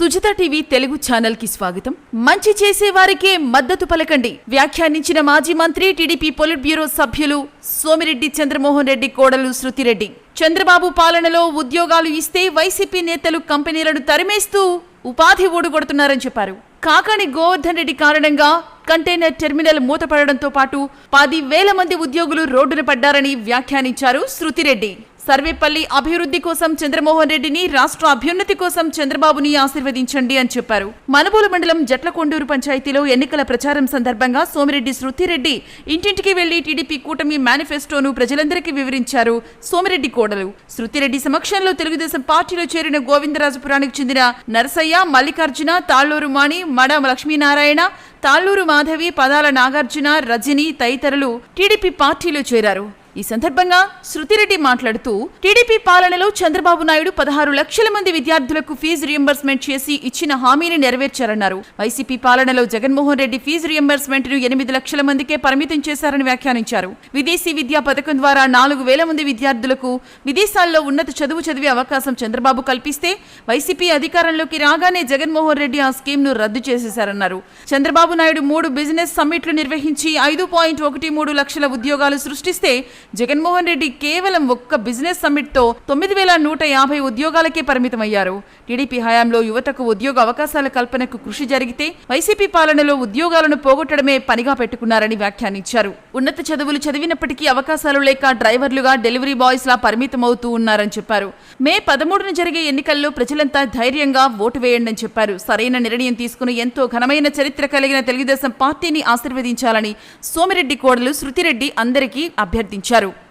Sujitha TV Telugu ఛానల్కి స్వాగతం. మంచి చేసే వారికే మద్దతు పలకండి. వ్యాఖ్యానించిన మాజీ మంత్రి టీడీపీ పొలిట్ బ్యూరో సభ్యులు సోమిరెడ్డి చంద్రమోహన్ రెడ్డి కోడలు శృతిరెడ్డి చంద్రబాబు పాలనలో ఉద్యోగాలు ఇస్తే వైసీపీ నేతలు కంపెనీలను తరిమేస్తూ ఉపాధి ఓడగొడుతున్నారని చెప్పారు. కాకాని గోవర్ధన్ రెడ్డి కారణంగా కంటైనర్ టెర్మినల్ మూతపడడంతో పాటు పది వేల మంది ఉద్యోగులు రోడ్డున పడ్డారని వ్యాఖ్యానించారు శృతిరెడ్డి సర్వేపల్లి అభివృద్ధి కోసం చంద్రమోహన్ రెడ్డిని రాష్ట్ర అభ్యున్నతి కోసం చంద్రబాబుని ఆశీర్వదించండి అని చెప్పారు. మనుబోలు మండలం జట్లకొండూరు పంచాయతీలో ఎన్నికల ప్రచారం సందర్భంగా సోమిరెడ్డి శృతిరెడ్డి ఇంటింటికి వెళ్ళి టీడీపీ కూటమి మేనిఫెస్టోను ప్రజలందరికీ వివరించారు. సోమిరెడ్డి కోడలు. శృతిరెడ్డి సమక్షంలో తెలుగుదేశం పార్టీలో చేరిన గోవిందరాజపురానికి చెందిన నరసయ్య మల్లికార్జున తాళ్ళూరు మాణి మడ లక్ష్మీనారాయణ తాళ్ళూరు మాధవి పదాల నాగార్జున రజని తదితరులు టీడీపీ పార్టీలో చేరారు. ఈ సందర్భంగా శృతిరెడ్డి మాట్లాడుతూ టీడీపీ పాలనలో చంద్రబాబు నాయుడు పదహారు లక్షల మంది విద్యార్థులకు ఫీజు రియంబర్స్మెంట్ చేసి ఇచ్చిన హామీని నెరవేర్చారన్నారు. వైసీపీ పాలనలో జగన్మోహన్ రెడ్డి ఫీజు రియంబర్స్మెంట్ను ఎనిమిది లక్షల మందికే పరిమితం చేశారని వ్యాఖ్యానించారు. విదేశీ విద్యా పథకం ద్వారా నాలుగు వేల మంది విద్యార్థులకు విదేశాల్లో ఉన్నత చదువు చదివే అవకాశం చంద్రబాబు కల్పిస్తే వైసీపీ అధికారంలోకి రాగానే జగన్మోహన్ రెడ్డి ఆ స్కీమ్ను రద్దు చేసేశారన్నారు. చంద్రబాబు నాయుడు మూడు బిజినెస్ సమ్మిట్లు నిర్వహించి ఐదు పాయింట్ ఒకటి మూడు లక్షల ఉద్యోగాలు సృష్టిస్తే జగన్మోహన్ రెడ్డి కేవలం ఒక్క బిజినెస్ సమ్మిట్తో తొమ్మిది వేల నూట యాభై ఉద్యోగాలకే పరిమితమయ్యారు. టీడీపీ హయాంలో యువతకు ఉద్యోగ అవకాశాల కల్పనకు కృషి జరిగితే వైసీపీ పాలనలో ఉద్యోగాలను పోగొట్టడమే పనిగా పెట్టుకున్నారని వ్యాఖ్యానించారు. ఉన్నత చదువులు చదివినప్పటికీ అవకాశాలు లేక డ్రైవర్లుగా డెలివరీ బాయ్స్ లా పరిమితమవుతూ ఉన్నారని చెప్పారు. మే పదమూడున జరిగే ఎన్నికల్లో ప్రజలంతా ధైర్యంగా ఓటు వేయండి అని చెప్పారు. సరైన నిర్ణయం తీసుకుని ఎంతో ఘనమైన చరిత్ర కలిగిన తెలుగుదేశం పార్టీని ఆశీర్వదించాలని సోమిరెడ్డి కోడలు శృతిరెడ్డి అందరికీ అభ్యర్థించారు. నిర్వహించారు